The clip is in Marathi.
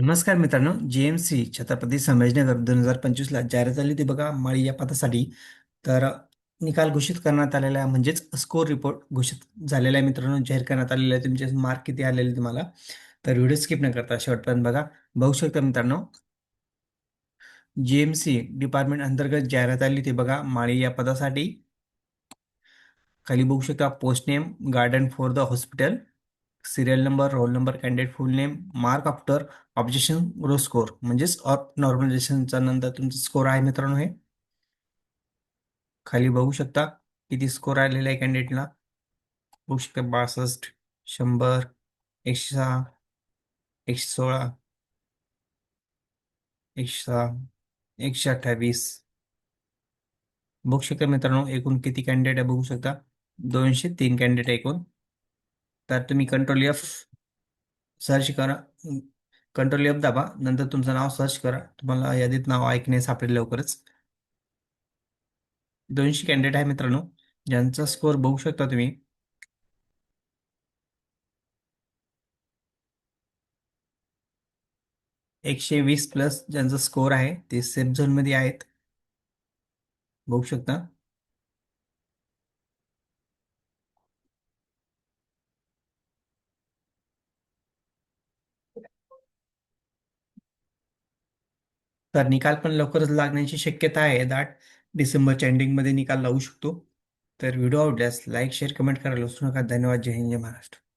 नमस्कार मित्रांनो G M C Chhatrapati Sambhajinagar दोन हजार पंचवीसला जाहीर झाली होती बघा माळी या पदासाठी तर निकाल घोषित करण्यात आलेला आहे म्हणजेच स्कोर रिपोर्ट घोषित झालेला आहे मित्रांनो जाहीर करण्यात आलेला आहे. तुमचे मार्क किती आलेले तुम्हाला? तर व्हिडिओ स्किप न करता शेवटपर्यंत बघा. बघू शकता मित्रांनो जी एम सी डिपार्टमेंट अंतर्गत जाहिरात आली होती बघा माळी या पदासाठी. खाली बघू शकता post name garden for the hospital. Serial number roll number candidate full name mark after objection gross score म्हणजेच नॉर्मलायझेशनचा नंतर तुमचा स्कोर आहे मित्रांनो हे. खाली बघू शकता किती स्कोर आलेला आहे कॅन्डिडेटला बघू शकता बासष्ट शंभर एकशे सहा एकशे सोळा एकशे सहा एकशे अठ्ठावीस. बघू शकता मित्रांनो एकूण किती कॅन्डिडेट आहे बघू शकता. दोनशे तीन कॅन्डिडेट एकूण. तर तुम्ही कंट्रोल एफ सर्च करा. कंट्रोल एफ दाबा नंतर तुमचं नाव सर्च करा. तुम्हाला यादीत नाव ऐकणे सापडेल लवकरच. दोनशे कॅन्डिडेट आहे मित्रांनो ज्यांचा स्कोर बघू शकता तुम्ही. एकशे वीस प्लस ज्यांचा स्कोर आहे ते सेफ झोनमध्ये आहेत. बघू शकता. तर निकाल पण लवकरच लागण्याची शक्यता आहे. दाट डिसेंबरच्या एंडिंगमध्ये निकाल लावू शकतो. तर व्हिडिओ आवडल्यास लाईक शेअर कमेंट करायला विसरू नका. धन्यवाद. जय हिंद जय महाराष्ट्र.